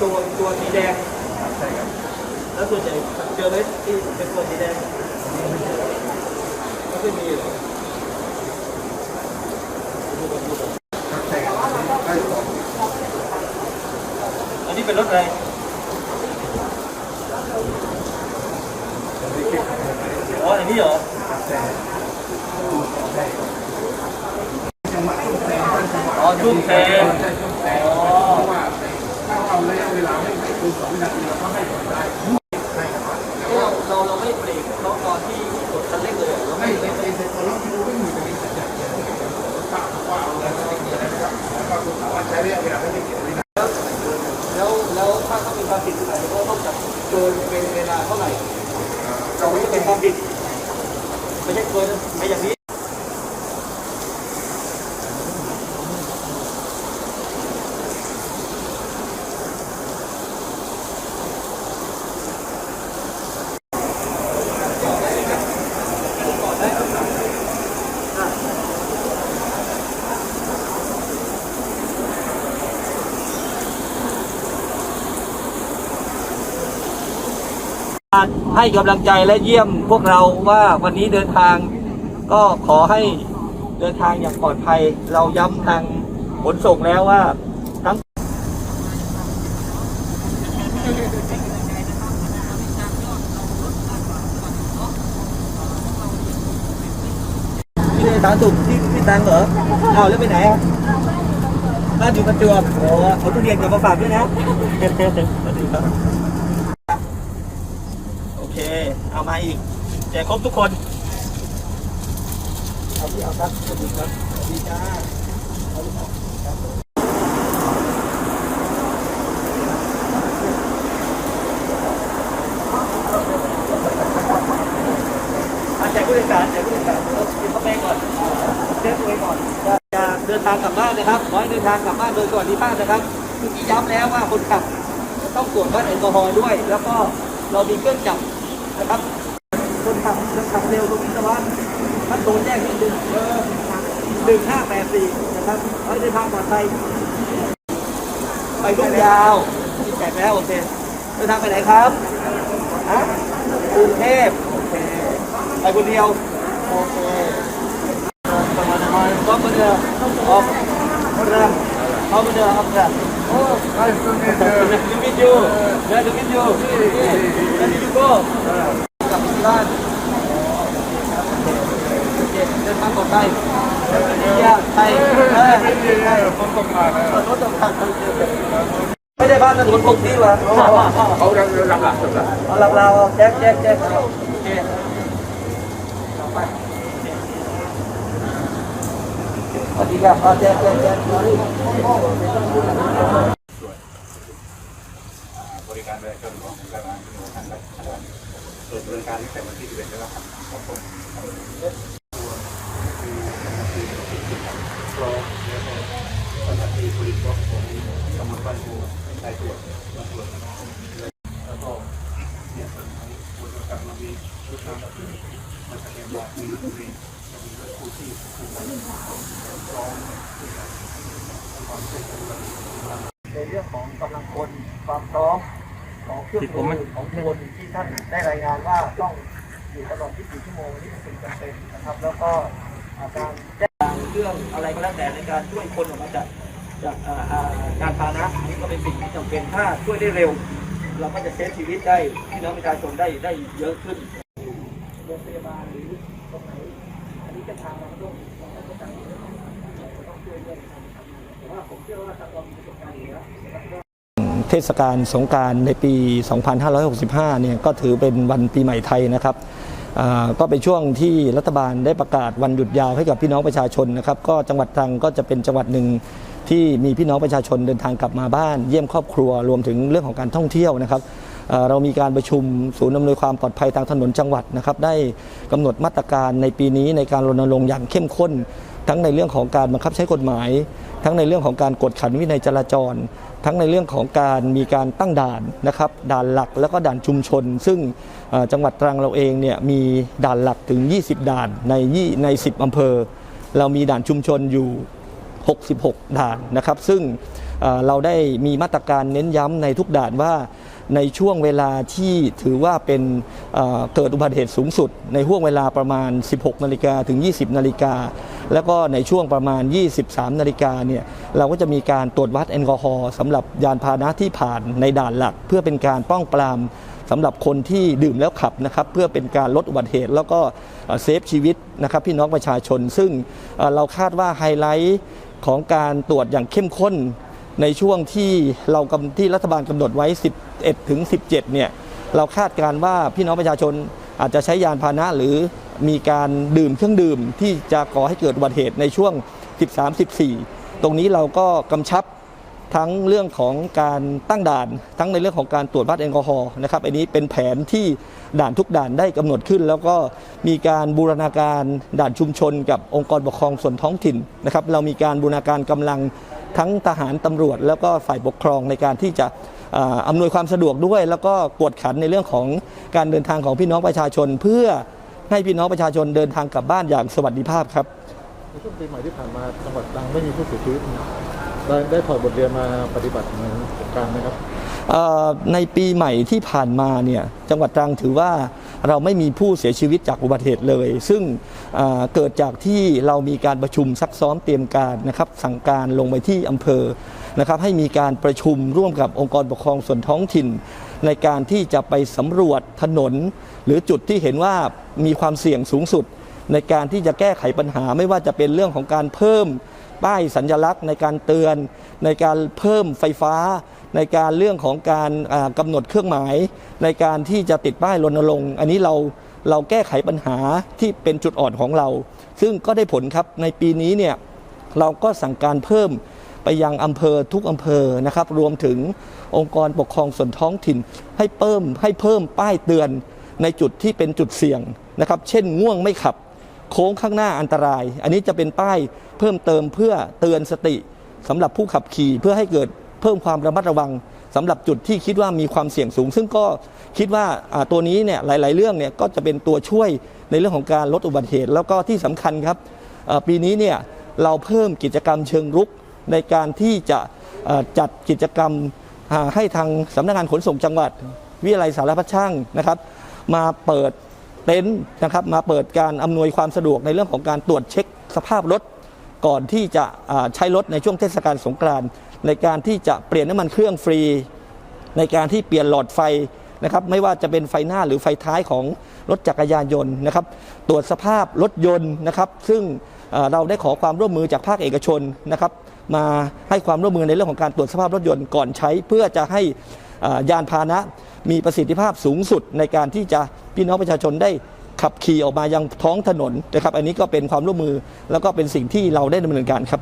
ตัวตัวสีแดงใช่ครับแล้วส่วนใหญ่เจอไหมที่เป็นตัวสีแดงก็ไม่มีหรอใช่ครับใช่ครับอันนี้เป็นรถอะไรอ๋ออันนี้เหรอใช่อ๋อทุ่แทน ลาไม่ถึงสองนาทีเราก็ให้ผลได้ให้ครับเราเราเราไม่เบรกเพราะตอนที่กดคันเร่งเลยเราไม่ไม่เบรไม่กเลยเป็นคอบที่รู้ไม่มีจะมีสัญญาณเตือนปากว่าเอาอะไรสักอย่างนะครับแล้วก็คุณสามารถใช้เระยะเวลาไม่ไดเกี่ยวเลยนแล้วแล้วถ้าเขามีความผิดอะไรก็ต้องจับเกินเป็นเวลาเท่าไหร่เราไม่ได้เป็นความผิดไม่ใช่เกินไม่อย่างนี้ ให้กำลังใจและเยี่ยมพวกเราว่าวันนี้เดินทาง ก็ขอให้เดินทางอย่างปลอดภัย เราย้ำทางขนส่งแล้วว่าทั้งพี่สาธารณสุขที่พี่ตังเหรอเอาแล้วไปไหนอะบ้านอยู่ประจวบโอ้เอาทุเรียนกลับมาฝากด้วยนะสวัสดีครับ เค เอามาอีกแจกครบทุกคน เอาที่เอาครับสวัสดีครับสวัสดีจ้าเอาลูกออกครับอะแจกผู้โดยสารแจกผู้โดยสารเราเก็บกาแฟก่อนเช็คตัวเองก่อนจะเดินทางกลับบ้านนะครับขอให้เดินทางกลับบ้านโดยสวัสดิภาพนะครับเมื่อกี้ย้ำแล้วว่าคนขับต้องตรวจวัดแอลกอฮอล์ด้วย แล้วก็เรามีเครื่องจับ นะครับ คนขับจะขับเร็วตรงนี้นะว่าถ้าโดนแยกนิดนึงเออหนึ่งห้าแปดสี่นะครับให้เดินทางปลอดภัยไปลูกยาวที่แจกแล้วโอเคเดินทางไปไหนครับฮะกรุงเทพโอเคไปคนเดียวโอเคก็มาเดินออกมาเดินเอามาเดินออกกันโอ้ Nice to meet you. Nice to meet you. Nice to meet you. Where did you go? กลับที่บ้านโอเคเดินทางปลอดภัยยากไทยเออ Yeah, from Bangladesh. รถตกทาง ไม่ได้บ้านถนนปกติวะเขารียกหลักหลักหลักเอาหลักเราแจ๊กแจ๊กแจ๊กเอาโอเคต่อไปสวัสดีครับเอาแจ๊กแจ๊กแจ๊กบริการประชาชนของการทางราชการเปิดบริการตั้งแต่วันที่11แล้วครับ ของเครื่องมือของคนที่ท่านได้รายงานว่าต้องอยู่ตลอด 24 ชั่วโมงนี่เป็นสิ่งจำเป็นนะครับ แล้วก็อ่าการแจ้งเรื่องอะไรก็แล้วแต่ในการช่วยคนออกมาจากจากอ่าอ่าการพาหนะอันนี้ก็เป็นสิ่งที่จำเป็นถ้าช่วยได้เร็ว เราก็จะเซฟชีวิตได้พี่น้องประชาชนได้ได้เยอะขึ้นโรงพยาบาลหรือตรงไหนอันนี้เป็นทางเราต้องเราต้องจัดเราต้องช่วยด้วยแต่ว่าผมเชื่อว่าถ้าเรามีประสบการณ์อยู่แล้ว เทศกาลสงการในปี 2565 เนี่ยก็ถือเป็นวันปีใหม่ไทยนะครับอ่าก็เป็นช่วงที่รัฐบาลได้ประกาศวันหยุดยาวให้กับพี่น้องประชาชนนะครับ ก็จังหวัดตรังก็จะเป็นจังหวัดหนึ่งที่มีพี่น้องประชาชนเดินทางกลับมาบ้าน เยี่ยมครอบครัวรวมถึงเรื่องของการท่องเที่ยวนะครับเรามีการประชุมศูนย์อำนวยความปลอดภัยทางถนนจังหวัดนะครับ ได้กำหนดมาตรการในปีนี้ในการรณรงค์อย่างเข้มข้น ทั้งในเรื่องของการบังคับใช้กฎหมาย ทั้งในเรื่องของการกดขันวินัยจราจร ทั้งในเรื่องของการมีการตั้งด่านนะครับด่านหลักแล้วก็ด่านชุมชน ซึ่งจังหวัดตรังเราเองเนี่ยมีด่านหลักถึง 20 ด่านในยี่ใน 10 อำเภอ เรามีด่านชุมชนอยู่ 66 ด่านนะครับ ซึ่งเราได้มีมาตรการเน้นย้ำในทุกด่านว่า ในช่วงเวลาที่ถือว่าเป็นเเกิดอุบัติเหตุสูงสุด ในห่วงเวลาประมาณ 16 นาฬิกาถึง 20 นาฬิกา แล้วก็ในช่วงประมาณ 23 นาฬิกาเนี่ยเราก็จะมีการตรวจวัดแอลกอฮอล์สำหรับยานพาหนะที่ผ่านในด่านหลัก เพื่อเป็นการป้องปรามสำหรับคนที่ดื่มแล้วขับนะครับเพื่อเป็นการลดอุบัติเหตุแล้วก็เซฟชีวิตนะครับพี่น้องประชาชน ซึ่งเราคาดว่าไฮไลท์ของการตรวจอย่างเข้มข้น ในช่วงที่เรากำที่รัฐบาลกำหนดไว้ 11 ถึง 17 เนี่ย เราคาดการว่าพี่น้องประชาชนอาจจะใช้ยานพาหนะหรือมีการดื่มเครื่องดื่มที่จะก่อให้เกิดอุบัติเหตุในช่วง 13-14 ตรงนี้เราก็กำชับ ทั้งเรื่องของการตั้งด่าน ทั้งในเรื่องของการตรวจวัดแอลกอฮอล์นะครับอันนี้เป็นแผนที่ด่านทุกด่านได้กำหนดขึ้น แล้วก็มีการบูรณาการด่านชุมชน กับองค์กรปกครองส่วนท้องถิ่นนะครับเรามีการบูรณาการกำลังทั้งทหารตำรวจ แล้วก็ฝ่ายปกครองในการที่จะอำนวยความสะดวกด้วย แล้วก็กวดขันในเรื่องของการเดินทางของพี่น้องประชาชน เพื่อให้พี่น้องประชาชนเดินทางกลับบ้านอย่างสวัสดิภาพครับในช่วงปีใหม่ที่ผ่านมาจังหวัดตรังไม่มีผู้เสียชีวิต ได้ได้ถอดบทเรียนมาปฏิบัติในสงกรารไหมครับ ในปีใหม่ที่ผ่านมาเนี่ยจังหวัดตรังถือว่าเราไม่มีผู้เสียชีวิตจากอุบัติเหตุเลย ซึ่งเอ่อเกิดจากที่เรามีการประชุมซักซ้อมเตรียมการนะครับสั่งการลงไปที่อำเภอนะครับให้มีการประชุมร่วมกับองค์กรปกครองส่วนท้องถิ่น ในการที่จะไปสำรวจถนน หรือจุดที่เห็นว่ามีความเสี่ยงสูงสุด ในการที่จะแก้ไขปัญหาไม่ว่าจะเป็นเรื่องของการเพิ่ม ป้ายสัญลักษณ์ในการเตือน ในการเพิ่มไฟฟ้า ในการเรื่องของการอ่ากำหนดเครื่องหมาย ในการที่จะติดป้ายรณรงค์อันนี้เราเราแก้ไขปัญหาที่เป็นจุดอ่อนของเรา ซึ่งก็ได้ผลครับในปีนี้เนี่ยเราก็สั่งการเพิ่มไปยังอำเภอทุกอำเภอนะครับ รวมถึงองค์กรปกครองส่วนท้องถิ่น ให้เพิ่มให้เพิ่มป้ายเตือนในจุดที่เป็นจุดเสี่ยงนะครับ เช่นง่วงไม่ขับ โค้งข้างหน้าอันตราย อันนี้จะเป็นป้ายเพิ่มเติมเพื่อเตือนสติสำหรับผู้ขับขี่เพื่อให้เกิดเพิ่มความระมัดระวังสำหรับจุดที่คิดว่ามีความเสี่ยงสูง ซึ่งก็คิดว่าตัวนี้เนี่ยหลาย ๆ เรื่องเนี่ยก็จะเป็นตัวช่วยในเรื่องของการลดอุบัติเหตุ แล้วก็ที่สำคัญครับปีนี้เนี่ยเราเพิ่มกิจกรรมเชิงรุกในการที่จะจัดกิจกรรมให้ทางสำนักงานขนส่งจังหวัด วิทยาลัยสารพัดช่างนะครับ มาเปิด เต็นท์นะครับมาเปิดการอำนวยความสะดวกในเรื่องของการตรวจเช็คสภาพรถ ก่อนที่จะใช้รถในช่วงเทศกาลสงกรานต์ในการที่จะเปลี่ยนน้ำมันเครื่องฟรี ในการที่เปลี่ยนหลอดไฟนะครับไม่ว่าจะเป็นไฟหน้าหรือไฟท้ายของรถจักรยานยนต์นะครับตรวจสภาพรถยนต์นะครับ ซึ่งเราได้ขอความร่วมมือจากภาคเอกชนนะครับ มาให้ความร่วมมือในเรื่องของการตรวจสภาพรถยนต์ก่อนใช้เพื่อจะให้ ยานพาหนะมีประสิทธิภาพสูงสุดในการที่จะพี่น้องประชาชนได้ขับขี่ออกมายังท้องถนนนะครับ อันนี้ก็เป็นความร่วมมือแล้วก็เป็นสิ่งที่เราได้ดำเนินการครับ